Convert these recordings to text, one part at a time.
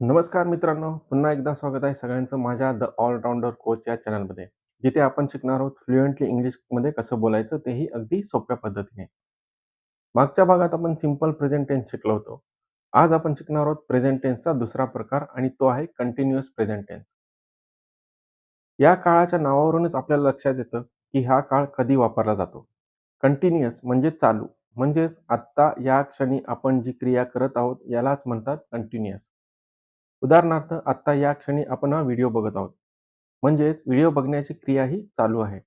नमस्कार मित्रांनो, पुन्हा एकदा स्वागत आहे सगळ्यांचं माझ्या द ऑलराऊंडर कोच या चॅनलमध्ये. जिथे आपण शिकणार आहोत फ्लुएंटली इंग्लिशमध्ये कसं बोलायचं तेही अगदी सोप्या पद्धतीने. मागच्या भागात आपण सिंपल प्रेझेंट टेन्स शिकलो होतो. आज आपण शिकणार आहोत प्रेझेंट टेन्सचा दुसरा प्रकार आणि तो आहे कंटिन्युअस प्रेझेंट टेन्स. या काळाच्या नावावरूनच आपल्याला लक्षात येतं की हा काळ कधी वापरला जातो. कंटिन्युअस म्हणजे चालू, म्हणजेच आत्ता या क्षणी आपण जी क्रिया करत आहोत यालाच म्हणतात कंटिन्युअस. उदाहरणार्थ आत्ता या क्षणी आपण हा व्हिडिओ बघत आहोत. म्हणजेच व्हिडिओ बघण्याची क्रिया ही चालू आहे.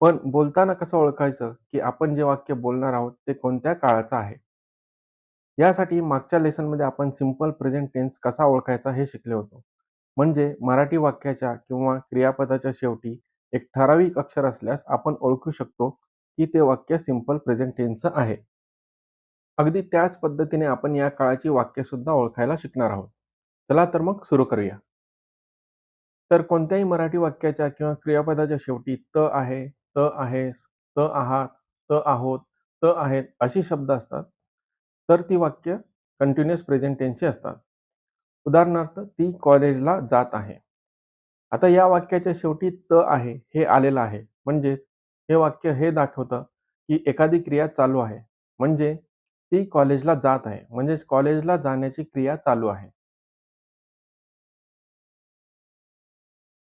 पण बोलताना कसं ओळखायचं की आपण जे वाक्य बोलणार आहोत ते कोणत्या काळाचं आहे? यासाठी मागच्या लेसनमध्ये आपण सिंपल प्रेझेंट टेन्स कसा ओळखायचा हे शिकले होतो. म्हणजे मराठी वाक्याच्या किंवा क्रियापदाच्या शेवटी एक ठराविक अक्षर असल्यास आपण ओळखू शकतो की ते वाक्य सिंपल प्रेझेंट टेन्सचं आहे. अगदी त्याच पद्धतीने आपण या काळाची वाक्य सुद्धा ओळखायला शिकणार आहोत. चला तर मग सुरू करूया. तर कोणत्याही मराठी वाक्याच्या किंवा क्रियापदाच्या शेवटी त आहे, त आहेस, त आहात, त आहोत, त आहेत अशी शब्द असतात. तर ती वाक्य कंटिन्युअस प्रेझेंट टेन्सची असतात. उदाहरणार्थ ती कॉलेजला जात आहे. आता या वाक्याच्या शेवटी त आहे हे आलेलं आहे. म्हणजेच हे वाक्य हे दाखवतं की एखादी क्रिया चालू आहे. म्हणजे ती कॉलेजला जात आहे. म्हणजेच कॉलेजला जाण्याची क्रिया चालू आहे.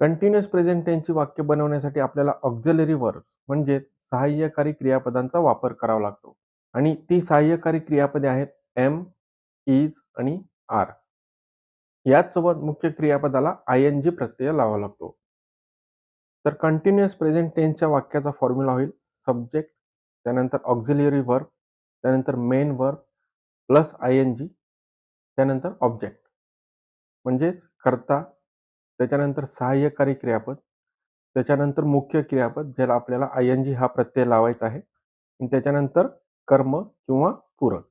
कंटिन्युअस प्रेझेंट टेन्सची वाक्य बनवण्यासाठी आपल्याला ऑक्झिलरी वर्ब्स म्हणजे सहाय्यकारी क्रियापदांचा वापर करावा लागतो. आणि ती सहाय्यकारी क्रियापदे आहेत एम, इज आणि आर. याचसोबत मुख्य क्रियापदाला आय एन जी प्रत्यय लावावा लागतो. तर कंटिन्युअस प्रेझेंट टेन्सच्या वाक्याचा फॉर्म्युला होईल सब्जेक्ट, त्यानंतर ऑक्झिलरी वर्ब, त्यानंतर main verb plus I N G, त्यानंतर ऑब्जेक्ट. म्हणजेच कर्ता, त्याच्यानंतर सहाय्यकारी क्रियापद, त्याच्यानंतर मुख्य क्रियापद ज्याला आपल्याला आय एन जी हा प्रत्यय लावायचा आहे आणि त्याच्यानंतर कर्म किंवा पूरक.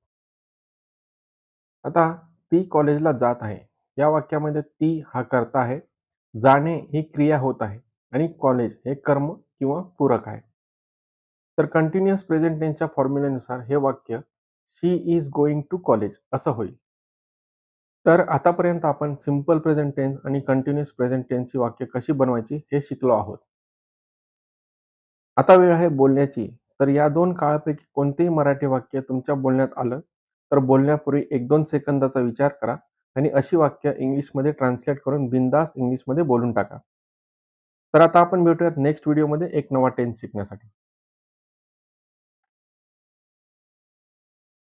आता ती कॉलेजला जात आहे. या वाक्यामध्ये ती हा करता आहे. जाणे ही क्रिया होत आहे आणि कॉलेज हे कर्म किंवा पूरक आहे. तर कंटिन्युअस प्रेझेंट टेन्सच्या फॉर्म्युल्यानुसार हे वाक्य she is going to college असं होईल. तर आतापर्यंत आपण सिंपल प्रेझेंट टेन्स आणि कंटिन्युअस प्रेझेंट टेन्सची वाक्य कशी बनवायची हे शिकलो आहोत. आता वेळ आहे बोलण्याची. तर या दोन काळापैकी कोणतेही मराठी वाक्य तुमच्या बोलण्यात आलं तर बोलण्यापूर्वी एक दोन सेकंदाचा विचार करा आणि अशी वाक्य इंग्लिशमध्ये ट्रान्सलेट करून बिंदास इंग्लिशमध्ये बोलून टाका. तर आता आपण भेटूयात नेक्स्ट व्हिडिओमध्ये एक नवा टेन्स शिकण्यासाठी.